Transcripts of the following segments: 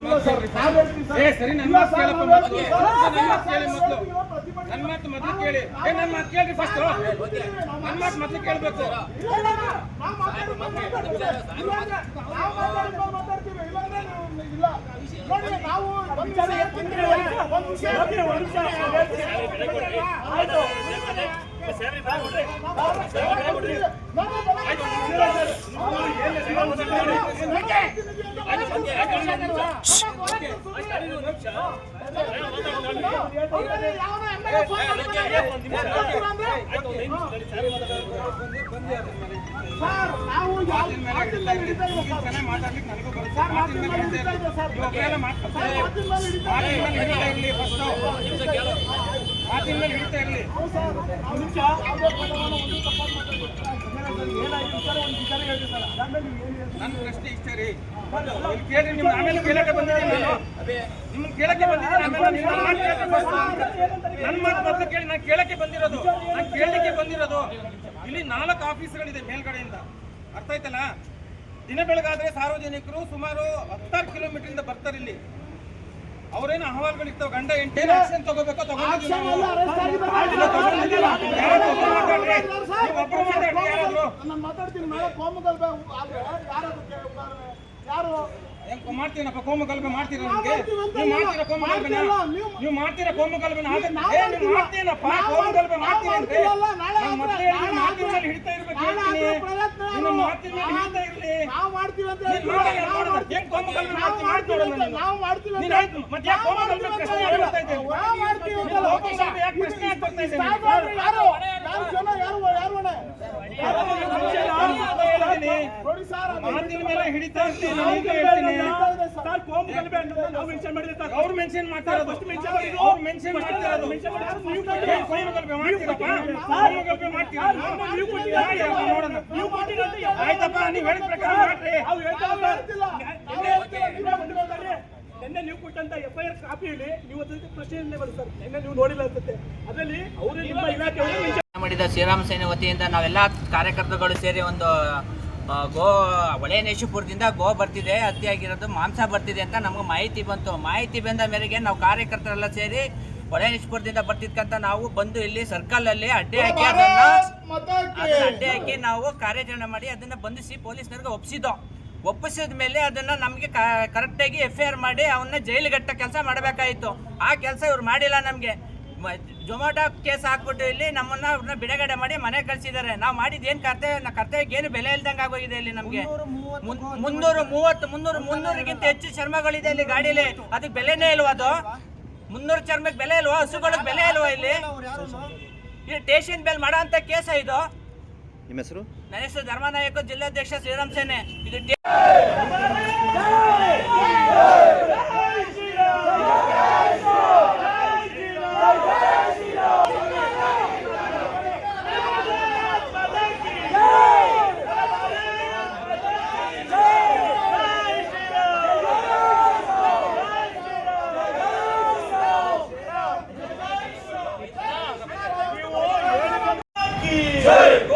ಏ ಸರಿ ನನ್ನ ಮಾತು ಕೇಳಪ್ಪ ಮೊದಲು ನನ್ನ ಮಾತು ಕೇಳಿ ಮೊದಲು ನನ್ನ ಮಾತು ಮೊದಲು ಕೇಳಿ. ಏ ನನ್ನ ಮಾತು ಕೇಳಿ ಫಸ್ಟ್ ನನ್ನ ಮಾತು ಮೊದಲು ಕೇಳ್ಬೇಕು. ಮಾತಿನ ಮೇಲೆ ಹಿಡಿತಾ ಇರಿ. ನೀವು ಚೆನ್ನಾಗಿ ಮಾತಾಡ್ಲಿಕ್ಕೆ ನನಗೂ ಬರುತ್ತೆ. ಮಾತಿನ ಮೇಲೆ ಹಿಡಿತಾ ಇರಿ. ನೀವು ಒಬ್ರೆಲ್ಲ ಮಾತಾಡ್ತಾರೆ. ಮಾತಿನ ಮೇಲೆ ಹಿಡಿತಾ ಇರ್ಲಿ first. ಮಾತಿನ ಮೇಲೆ ಹಿಡಿತಾ ಇರ್ಲಿ ನನ್ನ ಪ್ರಶ್ನೆ ಇಷ್ಟೇ ರೀ ಕೇಳಿ ನಿಮ್ಗೆ ಆಮೇಲೆ ಕೇಳಕ್ಕೆ ಬಂದಿದ್ದೀನಿ ನಾನು ನಿಮ್ಗೆ ಕೇಳಕ್ಕೆ ಬಂದಿದ್ದೀನಿ. ಆಮೇಲೆ ನನ್ನ ಮಾತು ಮೊದಲು ಕೇಳಿ ನಾನು ಕೇಳಕ್ಕೆ ಬಂದಿರೋದು ನಾನು ಕೇಳಲಿಕ್ಕೆ ಬಂದಿರೋದು ಇಲ್ಲಿ ನಾಲ್ಕು ಆಫೀಸ್ಗಳಿದೆ ಮೇಲ್ಗಡೆಯಿಂದ ಅರ್ಥ ಆಯ್ತಲ್ಲ ದಿನ ಬೆಳಗಾದ್ರೆ ಸಾರ್ವಜನಿಕರು ಸುಮಾರು ಹತ್ತಾರು ಕಿಲೋಮೀಟರ್ ಇಂದ ಬರ್ತಾರೆ ಇಲ್ಲಿ ಅವ್ರೇನು ಅಹವಾಲುಗಳಿರ್ತಾವ ಗಂಡ ಎಂಟು ಆಕ್ಷನ್ ತಗೋಬೇಕೋ ಒಬ್ರು ಮಾತಾಡ್ರಿ. ಯಾರಾದ್ರು ನಾನು ಮಾತಾಡ್ತೀನಿ ಮೇಲೆ ಯಾರು ಮಾಡ್ತೀನಪ್ಪ ಕೋಮಗಲ್ಬೆ ಮಾಡ್ತೀರಾ ನಿಮ್ಗೆ? ನೀವು ಮಾಡ್ತೀರಾ ಕೋಮ ಮಾಡ್ತಿಲ್ಲ, ನೀವು- ಮಾಡ್ತೀರಾ ಕೋಮು ನಾವು. ಮಾಡ್ತೀನಪ್ಪ ನಾವು ಕೋಮಗಲ್ಬೆ ನಾವು ಮಾಡ್ತೀನಿ ಅಂತ? ಮತ್ತೆ ಮಾತಿನ ಮೇಲೆ ಹಿಡಿತಾ ಇರ್ಬೇಕು ಹೇಳ್ತೀನಿ. ನಿಮ್ಮ ಏನು? ಮಾತಿನ ಮೇಲೆ ಹಿಡಿತಾ ಇರ್ಲಿ. ಮಾಡ್ತೀವಿ ಮಾಡ್ತೀವಿ? ಅಂತ- ನೋಡೋಣ. ನಾವು ನೀನ್ ಆಯ್ತು, ಮತ್ತೆ ಯಾಕೆ ನಾವು ಕೋಮಗಲ್ಬೆ ಪ್ರಶ್ನೆ ಅಂತ ಯಾಕೆ ಬರ್ತಾ ಪ್ರಶ್ನೆ ಯಾಕೆ ಬರ್ತಾ ಯಾರು? ಯಾರು ಯಾರು ಮೆನ್ಷನ್ ಮೆನ್ಷನ್ ಆಯ್ತಪ್ಪ ನೀವು ಹೇಳಿದ ಪ್ರಕಾರ ಮಾಡ್ರಿ ನಿನ್ನೆ ನೀವು ಕೊಟ್ಟಂತ ಎಫ್ ಐ ಆರ್ ಕಾಪಿಯಲ್ಲಿ ನೀವು ಪ್ರಶ್ನೆ ನಿನ್ನೆ ನೀವು ನೋಡಿಲ್ಲ ಅನ್ಸುತ್ತೆ ಅದರಲ್ಲಿ ಅವರು ನಿಮ್ಮ ಇಲಾಖೆ ಮಾಡಿದ ಶ್ರೀರಾಮ ಸೇನೆ ವತಿಯಿಂದ ನಾವೆಲ್ಲ ಕಾರ್ಯಕರ್ತರುಗಳು ಸೇರಿ ಒಂದು ಗೋ ಒಳೆನೇಶಪುರದಿಂದ ಗೋ ಬರ್ತಿದೆ ಹತ್ಯೆಯಾಗಿರೋದು ಮಾಂಸ ಬರ್ತಿದೆ ಅಂತ ನಮ್ಗೆ ಮಾಹಿತಿ ಬಂತು. ಮಾಹಿತಿ ಬಂದ ಮೇರೆಗೆ ನಾವು ಕಾರ್ಯಕರ್ತರೆಲ್ಲ ಸೇರಿ ಒಳೆನೇಶಪುರದಿಂದ ಬರ್ತಿದ್ಕಂತ ನಾವು ಬಂದು ಇಲ್ಲಿ ಸರ್ಕಲ್ ಅಲ್ಲಿ ಅಡ್ಡೆ ಹಾಕಿ ಅದನ್ನ ಅಡ್ಡೆ ಹಾಕಿ ನಾವು ಕಾರ್ಯಾಚರಣೆ ಮಾಡಿ ಅದನ್ನ ಬಂಧಿಸಿ ಪೊಲೀಸ್ನವ್ರಿಗೆ ಒಪ್ಪಿಸಿದ್ದೋ ಒಪ್ಪಿಸಿದ ಮೇಲೆ ಅದನ್ನ ನಮಗೆ ಕರೆಕ್ಟಾಗಿ ಎಫ್ ಐ ಆರ್ ಮಾಡಿ ಅವನ್ನ ಜೈಲಿಗಟ್ಟ ಕೆಲಸ ಮಾಡಬೇಕಾಯಿತು. ಆ ಕೆಲಸ ಇವ್ರು ಮಾಡಿಲ್ಲ ನಮಗೆ. ಜೊಮ್ಯಾಟೊ ಕೇಸ್ ಹಾಕ್ಬಿಟ್ಟು ಇಲ್ಲಿ ನಮ್ಮನ್ನ ಅವ್ರನ್ನ ಬಿಡುಗಡೆ ಮಾಡಿ ಮನೆ ಕಳ್ಸಿದ್ದಾರೆ. ನಾವು ಮಾಡಿದ ಏನು ಕರ್ತವ್ಯ ಕರ್ತವ್ಯಕ್ಕೆ ಏನು ಬೆಲೆ ಇಲ್ದಂಗೆ ಆಗೋಗಿದೆ ಇಲ್ಲಿ ನಮಗೆ? ಮುನ್ನೂರು ಮೂವತ್ತು ಮುನ್ನೂರು ಮುನ್ನೂರಿಗಿಂತ ಹೆಚ್ಚು ಚರ್ಮಗಳಿದೆ ಇಲ್ಲಿ ಗಾಡಿಲಿ. ಅದಕ್ಕೆ ಬೆಲೆನೇ ಇಲ್ವಾ ಅದು? ಮುನ್ನೂರು ಚರ್ಮಕ್ಕೆ ಬೆಲೆ ಇಲ್ವಾ? ಹಸುಗಳಿಗೆ ಬೆಲೆ ಇಲ್ವಾ ಇಲ್ಲಿ? ಇದು ಸ್ಟೇಷನ್ ಬೆಲ್ ಮಾಡೋ ಅಂತ ಕೇಸ ಇದು. ನಿಮ್ಮ ಹೆಸರು? ನನ್ನ ಹೆಸರು ಧರ್ಮನಾಯಕ ಜಿಲ್ಲಾಧ್ಯಕ್ಷ ಶ್ರೀರಾಮ್ ಸೇನೆ. ಇದು जय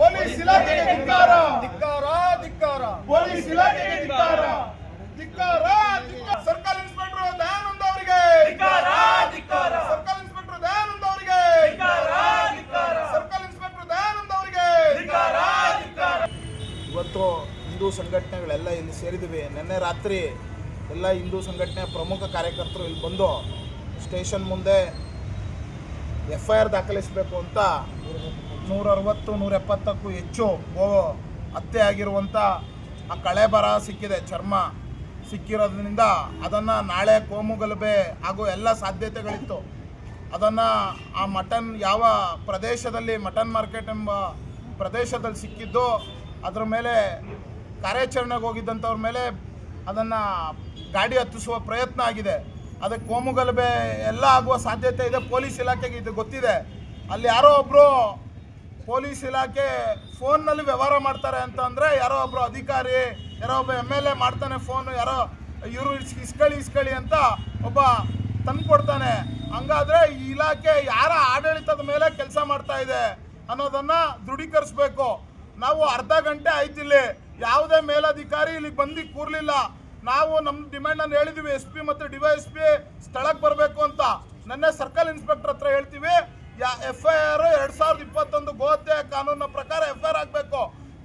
ಪೊಲೀಸ್ ಇಲಾಖೆಗೆ ಧಿಕ್ಕಾರ. ಧಿಕ್ಕಾರ ಧಿಕ್ಕಾರ. ಪೊಲೀಸ್ ಇಲಾಖೆಗೆ ಧಿಕ್ಕಾರ. ಧಿಕ್ಕಾರ ಧಿಕ್ಕಾರ. ಸರ್ಕಲ್ ಇನ್ಸ್ಪೆಕ್ಟರ್ ದಯಾನಂದ ಅವರಿಗೆ. ಸರ್ಕಲ್ ಇನ್ಸ್ಪೆಕ್ಟರ್ ದಯಾನಂದ ಅವರಿಗೆ. ಸರ್ಕಲ್ ಇನ್ಸ್ಪೆಕ್ಟರ್ ದಯಾನಂದ ಅವರಿಗೆ. ಇವತ್ತು ಹಿಂದೂ ಸಂಘಟನೆಗಳೆಲ್ಲ ಇಲ್ಲಿ ಸೇರಿದ್ವಿ ನಿನ್ನೆ ರಾತ್ರಿ ಎಲ್ಲ ಹಿಂದೂ ಸಂಘಟನೆ ಪ್ರಮುಖ ಕಾರ್ಯಕರ್ತರು ಇಲ್ಲಿ ಬಂದು ಸ್ಟೇಷನ್ ಮುಂದೆ ಎಫ್ ಐ ಆರ್ ದಾಖಲಿಸಬೇಕು ಅಂತ ನೂರ ಅರವತ್ತು ನೂರ ಎಪ್ಪತ್ತಕ್ಕೂ ಹೆಚ್ಚು ಗೋ ಹತ್ಯೆ ಆಗಿರುವಂಥ ಆ ಕಳೆ ಬರ ಸಿಕ್ಕಿದೆ. ಚರ್ಮ ಸಿಕ್ಕಿರೋದ್ರಿಂದ ಅದನ್ನು ನಾಳೆ ಕೋಮುಗಲಭೆ ಹಾಗೂ ಎಲ್ಲ ಸಾಧ್ಯತೆಗಳಿತ್ತು. ಅದನ್ನು ಆ ಮಟನ್ ಯಾವ ಪ್ರದೇಶದಲ್ಲಿ, ಮಟನ್ ಮಾರ್ಕೆಟ್ ಎಂಬ ಪ್ರದೇಶದಲ್ಲಿ ಸಿಕ್ಕಿದ್ದು, ಅದರ ಮೇಲೆ ಕಾರ್ಯಾಚರಣೆಗೆ ಹೋಗಿದ್ದಂಥವ್ರ ಮೇಲೆ ಅದನ್ನು ಗಾಡಿ ಹತ್ತಿಸುವ ಪ್ರಯತ್ನ ಆಗಿದೆ. ಅದಕ್ಕೆ ಕೋಮುಗಲಭೆ ಎಲ್ಲ ಆಗುವ ಸಾಧ್ಯತೆ ಇದೆ. ಪೊಲೀಸ್ ಇಲಾಖೆಗೆ ಇದು ಗೊತ್ತಿದೆ. ಅಲ್ಲಿ ಯಾರೋ ಒಬ್ಬರು ಪೊಲೀಸ್ ಇಲಾಖೆ ಫೋನ್ನಲ್ಲಿ ವ್ಯವಹಾರ ಮಾಡ್ತಾರೆ ಅಂತ ಅಂದರೆ ಯಾರೋ ಒಬ್ಬರು ಅಧಿಕಾರಿ, ಯಾರೋ ಒಬ್ಬ ಎಂ ಎಲ್ ಎ ಮಾಡ್ತಾನೆ ಫೋನು, ಯಾರೋ ಇವರು ಇಸ್ಕಳಿ ಇಸ್ಕಳಿ ಅಂತ ಒಬ್ಬ ತಂದ್ಕೊಡ್ತಾನೆ ಹಂಗಾದ್ರೆ ಈ ಇಲಾಖೆ ಯಾರ ಆಡಳಿತದ ಮೇಲೆ ಕೆಲಸ ಮಾಡ್ತಾ ಇದೆ ಅನ್ನೋದನ್ನ ದೃಢೀಕರಿಸಬೇಕು. ನಾವು ಅರ್ಧ ಗಂಟೆ ಆಯ್ತಿಲ್ಲಿ ಯಾವುದೇ ಮೇಲಧಿಕಾರಿ ಇಲ್ಲಿಗೆ ಬಂದು ಕೂರ್ಲಿಲ್ಲ. ನಾವು ನಮ್ಮ ಡಿಮ್ಯಾಂಡ್ ಅನ್ನು ಹೇಳಿದೀವಿ, ಎಸ್ ಪಿ ಮತ್ತು ಡಿವೈ ಎಸ್ ಪಿ ಸ್ಥಳಕ್ಕೆ ಬರಬೇಕು ಅಂತ. ನೆನ್ನೆ ಸರ್ಕಲ್ ಇನ್ಸ್ಪೆಕ್ಟರ್ ಹತ್ರ ಹೇಳ್ತೀವಿ ಯಾ ಎಫ್ ಐ ಆರ್ ಎರಡು ಸಾವಿರದ ಇಪ್ಪತ್ತೊಂದು ಗೋಹತ್ಯೆ ಕಾನೂನಿನ ಪ್ರಕಾರ ಎಫ್ ಐ ಆರ್ ಆಗಬೇಕು.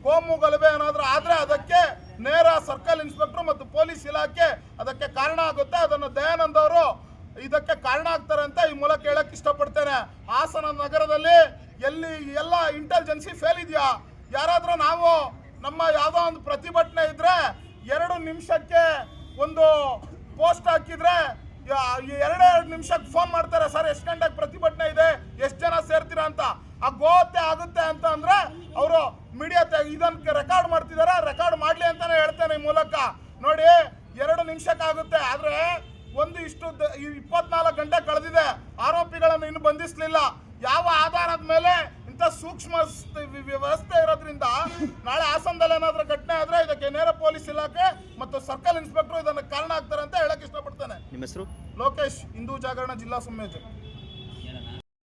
ಕೋಮು ಗಲಭೆ ಏನಾದರೂ ಆದರೆ ಅದಕ್ಕೆ ನೇರ ಸರ್ಕಲ್ ಇನ್ಸ್ಪೆಕ್ಟರ್ ಮತ್ತು ಪೊಲೀಸ್ ಇಲಾಖೆ ಅದಕ್ಕೆ ಕಾರಣ ಆಗುತ್ತೆ. ಅದನ್ನು ದಯಾನಂದ ಅವರು ಇದಕ್ಕೆ ಕಾರಣ ಆಗ್ತಾರೆ ಅಂತ ಈ ಮೂಲಕ ಹೇಳಕ್ಕೆ ಇಷ್ಟಪಡ್ತೇನೆ. ಹಾಸನ ನಗರದಲ್ಲಿ ಎಲ್ಲಿ ಎಲ್ಲ ಇಂಟೆಲಿಜೆನ್ಸಿ ಫೇಲ್ ಇದೆಯಾ ಯಾರಾದರೂ ನಾವು ನಮ್ಮ ಯಾವುದೋ ಒಂದು ಪ್ರತಿಭಟನೆ ಇದ್ರೆ ಎರಡು ನಿಮಿಷಕ್ಕೆ ಒಂದು ಪೋಸ್ಟ್ ಹಾಕಿದ್ರೆ ಎರಡೇ ಎರಡು ನಿಮಿಷಕ್ಕೆ ಫೋನ್ ಮಾಡ್ತಾರೆ, ಸರ್, ಎಷ್ಟು ಗಂಟೆಗೆ ಪ್ರತಿಭಟನೆ ಇದೆ? ಎಷ್ಟು ಜನ ಸೇರ್ತೀರಾ ಅಂತ? ಆ ಗೋಹತ್ಯೆ ಆಗುತ್ತೆ ಅಂತ ಅಂದ್ರೆ, ಅವರು ಮೀಡಿಯಾ ಇದನ್ನ ರೆಕಾರ್ಡ್ ಮಾಡ್ತಿದಾರೆ ರೆಕಾರ್ಡ್ ಮಾಡ್ಲಿ ಅಂತಾನೆ ಹೇಳ್ತೇನೆ ಈ ಮೂಲಕ. ನೋಡಿ, ಎರಡು ನಿಮಿಷಕ್ಕಾಗುತ್ತೆ, ಆದ್ರೆ ಒಂದು ಇಷ್ಟು ಇಪ್ಪತ್ನಾಲ್ಕು ಗಂಟೆ ಕಳೆದಿದೆ. ಆರೋಪಿಗಳನ್ನು ಇನ್ನು ಬಂಧಿಸಲಿಲ್ಲ. ಯಾವ ಆಧಾರದ ಮೇಲೆ ಇಂಥ ಸೂಕ್ಷ್ಮ ವ್ಯವಸ್ಥೆ ಇರೋದ್ರಿಂದ ನಾಳೆ ಹಾಸನದಲ್ಲಿ ಏನಾದ್ರೂ ಘಟನೆ ಆದ್ರೆ ಇದಕ್ಕೆ ನೇರ ಪೊಲೀಸ್ ಇಲಾಖೆ ಮತ್ತು ಸರ್ಕಲ್ ಇನ್ಸ್ಪೆಕ್ಟರ್ ಇದನ್ನ ಕಾರಣ ಆಗ್ತಾರೆ ಅಂತ ಹೇಳಕ್ ಇಷ್ಟಪಡ್ತಾನೆ. ನಿಮ್ಮ ಹೆಸರು? ಲೋಕೇಶ್ ಹಿಂದೂ ಜಾಗರಣ ಜಿಲ್ಲಾ ಸಂಯೋಜಕ